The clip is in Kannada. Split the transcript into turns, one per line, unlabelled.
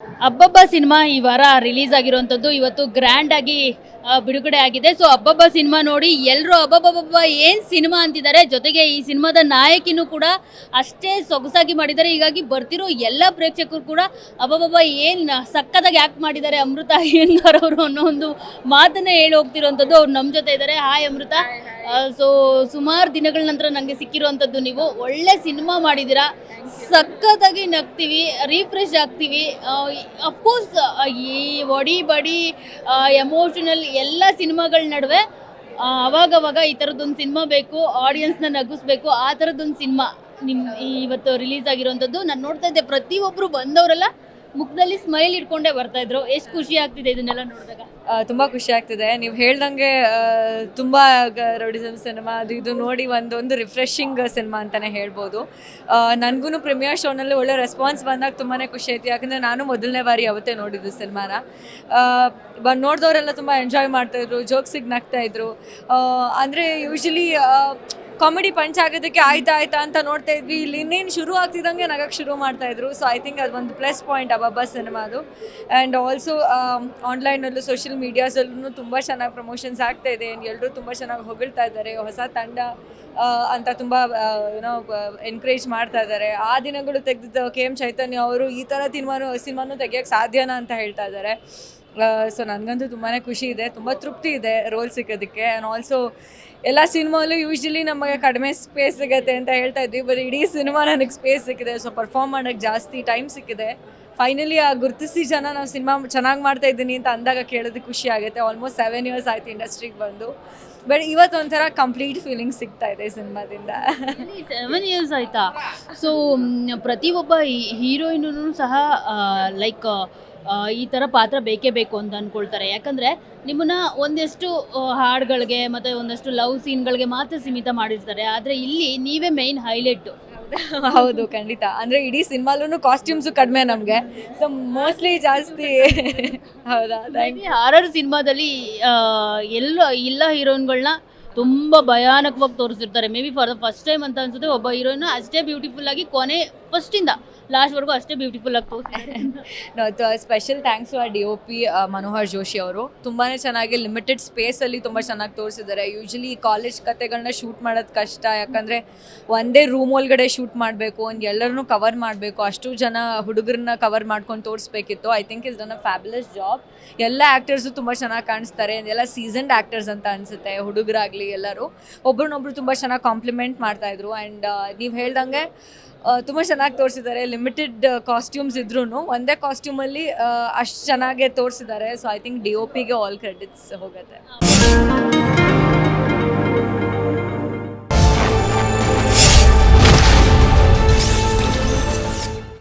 ಅಬ್ಬಬ್ಬ ಸಿನಿಮಾ ಈ ವಾರ ರಿಲೀಸ್ ಆಗಿರುವಂಥದ್ದು. ಇವತ್ತು ಗ್ರ್ಯಾಂಡ್ ಆಗಿ ಬಿಡುಗಡೆ ಆಗಿದೆ ಸೊ ಅಬ್ಬಬ್ಬ ಸಿನಿಮಾ ನೋಡಿ ಎಲ್ಲರೂ ಅಬ್ಬಬ್ಬಬ್ಬ ಏನು ಸಿನಿಮಾ ಅಂತಿದ್ದಾರೆ ಜೊತೆಗೆ ಈ ಸಿನಿಮಾದ ನಾಯಕಿನೂ ಕೂಡ ಅಷ್ಟೇ ಸೊಗಸಾಗಿ ಮಾಡಿದ್ದಾರೆ ಹೀಗಾಗಿ ಬರ್ತಿರೋ ಎಲ್ಲ ಪ್ರೇಕ್ಷಕರು ಕೂಡ ಅಬ್ಬಬ್ಬಬ್ಬ ಏನು ಸಕ್ಕದಾಗಿ ಆ್ಯಕ್ಟ್ ಮಾಡಿದ್ದಾರೆ ಅಮೃತ ಅಯ್ಯಂಗಾರ್ ಅವರು ಅನ್ನೋ ಒಂದು ಮಾತನ್ನೇ ಹೇಳಿ ಹೋಗ್ತಿರೋವಂಥದ್ದು ಅವ್ರು ನಮ್ಮ ಜೊತೆ ಇದ್ದಾರೆ ಹಾಯ್ ಅಮೃತ ಸೊ ಸುಮಾರು ದಿನಗಳ ನಂತರ ನನಗೆ ಸಿಕ್ಕಿರುವಂಥದ್ದು ನೀವು ಒಳ್ಳೆ ಸಿನಿಮಾ ಮಾಡಿದ್ದೀರಾ ಸಕ್ಕತ್ತಾಗಿ ನಗ್ತೀವಿ ರೀಫ್ರೆಶ್ ಆಗ್ತೀವಿ ಅಫ್ಕೋರ್ಸ್ ಈ ಒಡಿ ಬಡಿ ಎಮೋಷನಲ್ ಎಲ್ಲ ಸಿನಿಮಾಗಳ ನಡುವೆ ಅವಾಗವಾಗ ಈ ಥರದ್ದೊಂದು ಸಿನಿಮಾ ಬೇಕು ಆಡಿಯನ್ಸ್ನ ನಗಿಸ್ಬೇಕು, ಆ ಥರದ್ದೊಂದು ಸಿನಿಮಾ ನಿಮ್ಮ ಇವತ್ತು ರಿಲೀಸ್ ಆಗಿರೋವಂಥದ್ದು ನಾನು ನೋಡ್ತಾ ಇದ್ದೆ ಪ್ರತಿಯೊಬ್ಬರು ಬಂದವರೆಲ್ಲ ಮುಖದಲ್ಲಿ ಸ್ಮೈಲ್ ಇಟ್ಕೊಂಡೇ ಬರ್ತಾ ಇದ್ರು. ಎಷ್ಟು ಖುಷಿ ಆಗ್ತಿದೆ ಇದನ್ನೆಲ್ಲ ನೋಡಿದಾಗ?
ತುಂಬಾ ಖುಷಿ ಆಗ್ತಿದೆ. ನೀವು ಹೇಳ್ದಂಗೆ ತುಂಬಾ ರೌಡಿಸಮ್ ಸಿನಿಮಾ, ಅದು ಇದು ನೋಡಿ ಒಂದೊಂದು ಒಂದು ರಿಫ್ರೆಶಿಂಗ್ ಸಿನಿಮಾ ಅಂತಾನೆ ಹೇಳ್ಬೋದು. ನನಗೂ ಪ್ರೀಮಿಯರ್ ಶೋನಲ್ಲಿ ಒಳ್ಳೆ ರೆಸ್ಪಾನ್ಸ್ ಬಂದಾಗ ತುಂಬಾ ಖುಷಿ ಆಯ್ತು. ಯಾಕಂದರೆ ನಾನು ಮೊದಲನೇ ಬಾರಿ ಅವತ್ತೇ ನೋಡಿದ್ದು ಸಿನಿಮಾನ. ಬಂದು ನೋಡಿದವರೆಲ್ಲ ತುಂಬ ಎಂಜಾಯ್ ಮಾಡ್ತಾಯಿದ್ರು ಜೋಕ್ಸಿಗೆ ನಗ್ತಾ ಇದ್ರು. ಅಂದರೆ ಯೂಶಲಿ ಕಾಮಿಡಿ ಪಂಚ್ ಆಗೋದಕ್ಕೆ ಆಯ್ತಾ ಆಯ್ತಾ ಅಂತ ನೋಡ್ತಾ ಇದ್ವಿ. ಇಲ್ಲಿ ಇನ್ನೇನು ಶುರು ಆಗ್ತಿದ್ದಂಗೆ ನಗಕ್ಕೆ ಶುರು ಮಾಡ್ತಾ ಇದ್ರು. ಸೊ ಐ ಥಿಂಕ್ ಅದೊಂದು ಪ್ಲಸ್ ಪಾಯಿಂಟ್ ಅಬ್ಬಬ್ಬ ಸಿನಿಮಾದು ಆ್ಯಂಡ್ ಆಲ್ಸೋ ಆನ್ಲೈನಲ್ಲೂ ಸೋಷಿಯಲ್ ಮೀಡಿಯಾಸಲ್ಲೂ ತುಂಬ ಚೆನ್ನಾಗಿ ಪ್ರಮೋಷನ್ಸ್ ಆಗ್ತಾ ಇದೆ. ಎಲ್ಲರೂ ತುಂಬ ಚೆನ್ನಾಗಿ ಹೊಗಳ್ತಾ ಇದ್ದಾರೆ. ಹೊಸ ತಂಡ ಅಂತ ತುಂಬ ಏನೋ ಎನ್ಕರೇಜ್ ಮಾಡ್ತಾ ಇದ್ದಾರೆ. ಆ ದಿನಗಳು ತೆಗೆದಿದ್ದ ಕೆ ಎಂ ಚೈತನ್ಯ ಅವರು ಈ ಥರ ಸಿನಿಮಾನು ಸಿನಿಮಾನು ತೆಗಿಯೋಕ್ಕೆ ಸಾಧ್ಯನಾ ಅಂತ ಹೇಳ್ತಾ ಇದ್ದಾರೆ. ಸೊ ನನಗಂತೂ ತುಂಬಾ ಖುಷಿ ಇದೆ, ತುಂಬ ತೃಪ್ತಿ ಇದೆ ರೋಲ್ ಸಿಕ್ಕೋದಕ್ಕೆ. ಆ್ಯಂಡ್ ಆಲ್ಸೋ ಎಲ್ಲ ಸಿನಿಮಾಲು ಯೂಶ್ವಲಿ ನಮಗೆ ಕಡಿಮೆ ಸ್ಪೇಸ್ ಸಿಗುತ್ತೆ ಅಂತ ಹೇಳ್ತಾ ಇದ್ವಿ ಬಟ್ ಇಡೀ ಸಿನಿಮಾ ನನಗೆ ಸ್ಪೇಸ್ ಸಿಕ್ಕಿದೆ. ಸೊ ಪರ್ಫಾರ್ಮ್ ಮಾಡೋಕ್ಕೆ ಜಾಸ್ತಿ ಟೈಮ್ ಸಿಕ್ಕಿದೆ. ಫೈನಲಿ ಆ ಗುರುತಿಸಿ ಜನ ನಾವು ಸಿನಿಮಾ ಚೆನ್ನಾಗಿ ಮಾಡ್ತಾ ಇದ್ದೀನಿ ಅಂತ ಅಂದಾಗ ಕೇಳೋದಕ್ಕೆ ಖುಷಿ ಆಗುತ್ತೆ. ಆಲ್ಮೋಸ್ಟ್ ಸೆವೆನ್ ಇಯರ್ಸ್ ಆಯಿತು ಇಂಡಸ್ಟ್ರಿಗೆ ಬಂದು. ಬಟ್ ಇವತ್ತೊಂಥರ ಕಂಪ್ಲೀಟ್ ಫೀಲಿಂಗ್ ಸಿಗ್ತಾ ಇದೆ ಸಿನಿಮಾದಿಂದ.
ಸೆವೆನ್ ಇಯರ್ಸ್ ಆಯಿತಾ? ಸೊ ಪ್ರತಿಯೊಬ್ಬ ಹೀರೋಯಿನೂ ಸಹ ಲೈಕ್ ಈ ಥರ ಪಾತ್ರ ಬೇಕೇ ಬೇಕು ಅಂತ ಅಂದ್ಕೊಳ್ತಾರೆ ಯಾಕಂದರೆ ನಿಮ್ಮನ್ನ ಒಂದಷ್ಟು ಹಾಡುಗಳಿಗೆ ಮತ್ತು ಒಂದಷ್ಟು ಲವ್ ಸೀನ್ಗಳಿಗೆ ಮಾತ್ರ ಸೀಮಿತ ಮಾಡಿರ್ತಾರೆ. ಆದರೆ ಇಲ್ಲಿ ನೀವೇ ಮೈನ್ ಹೈಲೈಟು
ಹೌದು ಖಂಡಿತ. ಅಂದರೆ ಇಡೀ ಸಿನಿಮಾಲೂ ಕಾಸ್ಟ್ಯೂಮ್ಸು ಕಡಿಮೆ ನಮಗೆ. ಸೊ ಮೋಸ್ಟ್ಲಿ ಜಾಸ್ತಿ. ಹೌದಾ?
ಹಾರರ್ ಸಿನಿಮಾದಲ್ಲಿ ಎಲ್ಲ ಇಲ್ಲ ಹೀರೋಯಿನ್ಗಳನ್ನ ತುಂಬ ಭಯಾನಕವಾಗಿ ತೋರಿಸಿರ್ತಾರೆ. Maybe for the first time ಅಂತ ಅನ್ಸುತ್ತೆ, ಒಬ್ಬ ಹೀರೋಯಿನ್ ಅಷ್ಟೇ ಬ್ಯೂಟಿಫುಲ್ ಆಗಿ ಕೊನೆ ಫಸ್ಟಿಂದ ಲಾಸ್ಟ್ವರೆಗೂ ಅಷ್ಟೇ ಬ್ಯೂಟಿಫುಲ್ ಆಗಿ ತೋರಿಸ್ತಾರೆ
ಸ್ಪೆಷಲ್ ಥ್ಯಾಂಕ್ಸ್ ಆ D O P Manohar Joshi ಅವರು. ತುಂಬಾ ಚೆನ್ನಾಗಿ ಲಿಮಿಟೆಡ್ ಸ್ಪೇಸಲ್ಲಿ ತುಂಬ ಚೆನ್ನಾಗಿ ತೋರಿಸಿದ್ದಾರೆ. ಯೂಶಲಿ ಕಾಲೇಜ್ ಕತೆಗಳನ್ನ ಶೂಟ್ ಮಾಡೋದು ಕಷ್ಟ, ಯಾಕಂದರೆ ಒಂದೇ ರೂಮ್ ಒಳಗಡೆ ಶೂಟ್ ಮಾಡಬೇಕು, ಒಂದು ಎಲ್ಲರನ್ನೂ ಕವರ್ ಮಾಡಬೇಕು, ಅಷ್ಟು ಜನ ಹುಡುಗರನ್ನ ಕವರ್ ಮಾಡ್ಕೊಂಡು ತೋರಿಸ್ಬೇಕಿತ್ತು. I think is done a fabulous job ಎಲ್ಲ ಆ್ಯಕ್ಟರ್ಸು ತುಂಬ ಚೆನ್ನಾಗಿ ಕಾಣಿಸ್ತಾರೆ ಎಲ್ಲ ಸೀಸನ್ಡ್ ಆ್ಯಕ್ಟರ್ಸ್ ಅಂತ ಅನಿಸುತ್ತೆ ಹುಡುಗರಾಗಲಿ ಎಲ್ಲರೂ. ಒಬ್ರನ್ನೊಬ್ರು ತುಂಬ ಚೆನ್ನಾಗಿ ಕಾಂಪ್ಲಿಮೆಂಟ್ ಮಾಡ್ತಾಯಿದ್ರು ಆ್ಯಂಡ್ ನೀವು ಹೇಳ್ದಂಗೆ ತುಂಬ ಚೆನ್ನಾಗಿ ತೋರಿಸಿದ್ದಾರೆ. ಲಿಮಿಟೆಡ್ ಕಾಸ್ಟ್ಯೂಮ್ಸ್ ಇದ್ರೂ ಒಂದೇ ಕಾಸ್ಟ್ಯೂಮಲ್ಲಿ ಅಷ್ಟು ಚೆನ್ನಾಗೆ ತೋರಿಸಿದ್ದಾರೆ. So I think D O ಪಿಗೆ ಆಲ್ ಕ್ರೆಡಿಟ್ಸ್ ಹೋಗುತ್ತೆ.